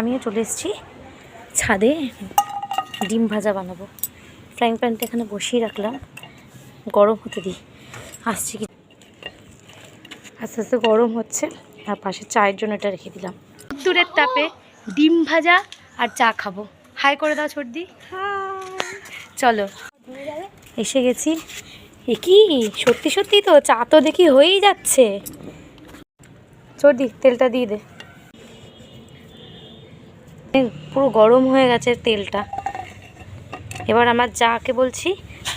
আমিও চলে এসেছি। ছাদে ডিম ভাজা বানাবো। ফ্রাইং প্যানটা এখানে বসিয়ে রাখলাম। গরম হতে দিই। আসছি কি আস্তে আস্তে গরম হচ্ছে। আর পাশে চায়ের জন্য এটা রেখে দিলাম। দূরের তাপে ডিম ভাজা আর চা খাব। হাই করে দাও সর্দি চলো। এসে গেছি। এ কি? সত্যি সত্যি তো চা তো দেখি হয়েই যাচ্ছে। সর্দি তেলটা দিয়ে দে। পুরো গরম হয়ে গেছে তেলটা। এবার আমার যাকে বলছি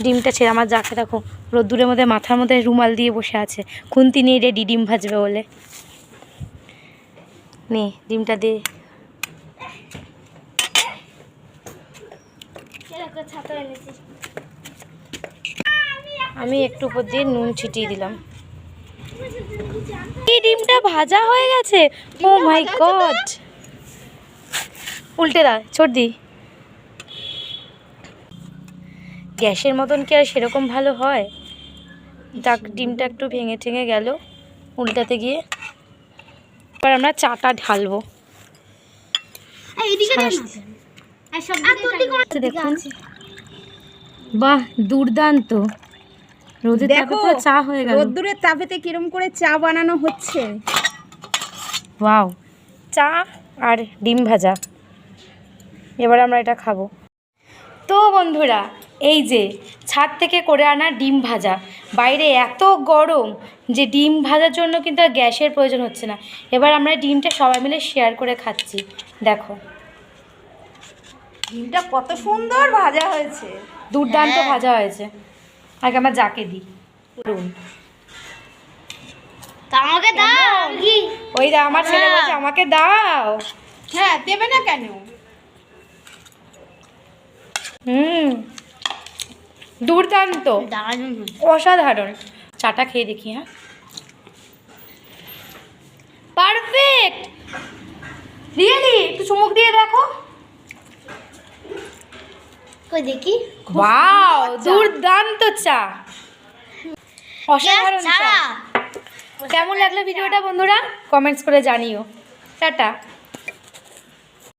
ডিমটা ছেড়ে আমার যাকে দেখো রোদ্দুরের মধ্যে মাথার মধ্যে রুমাল দিয়ে বসে আছে। খুন্তি নিয়ে রেডি ডিম ভাজবে বলে। নে ডিমটা দে। আমি একটু উপর দিয়ে নুন ছিটিয়ে দিলাম। এই ডিমটা ভাজা হয়ে গেছে? ও মাই গড উল্টে দা ছোট দি। গ্যাসের মতন কি আর সেরকম ভালো হয়? ডাক ডিমটা একটু ভেঙে ঠেঙে গেল উল্টাতে গিয়ে। এবার আমরা চাটা ঢালবো। দেখুন। বাহ দুর্দান্ত। রোদের দেখো, চা হয়ে গেল। রোদ্দুরের তাপেতে কিরম করে চা বানানো হচ্ছে। ওয়াও। চা আর ডিম ভাজা। এবার আমরা এটা খাব। তো বন্ধুরা এই যে ছাদ থেকে করে আনা ডিম ভাজা বাইরে এত গরম যে ডিম ভাজার জন্য কিন্তু আর গ্যাসের প্রয়োজন হচ্ছে না। এবার আমরা ডিমটা সবাই মিলে শেয়ার করে খাচ্ছি। দেখো। ডিমটা কত সুন্দর ভাজা হয়েছে। দুর্দান্ত ভাজা হয়েছে। আগে আমার যাকে দিই। আমাকে দাও। ওই আমার ছেলে বলছে আমাকে দাও। হ্যাঁ দেবে না কেন? হুম। দুর্দান্ত। অসাধারণ। চাটা খেয়ে দেখি হ্যাঁ। পারফেক্ট। রিয়েলি একটু চুমুক দিয়ে দেখো। কই দেখি? ওয়াও দুর্দান্ত চা। অসাধারণ চা। কেমন লাগল ভিডিওটা বন্ধুরা? কমেন্টস করে জানিও। টাটা।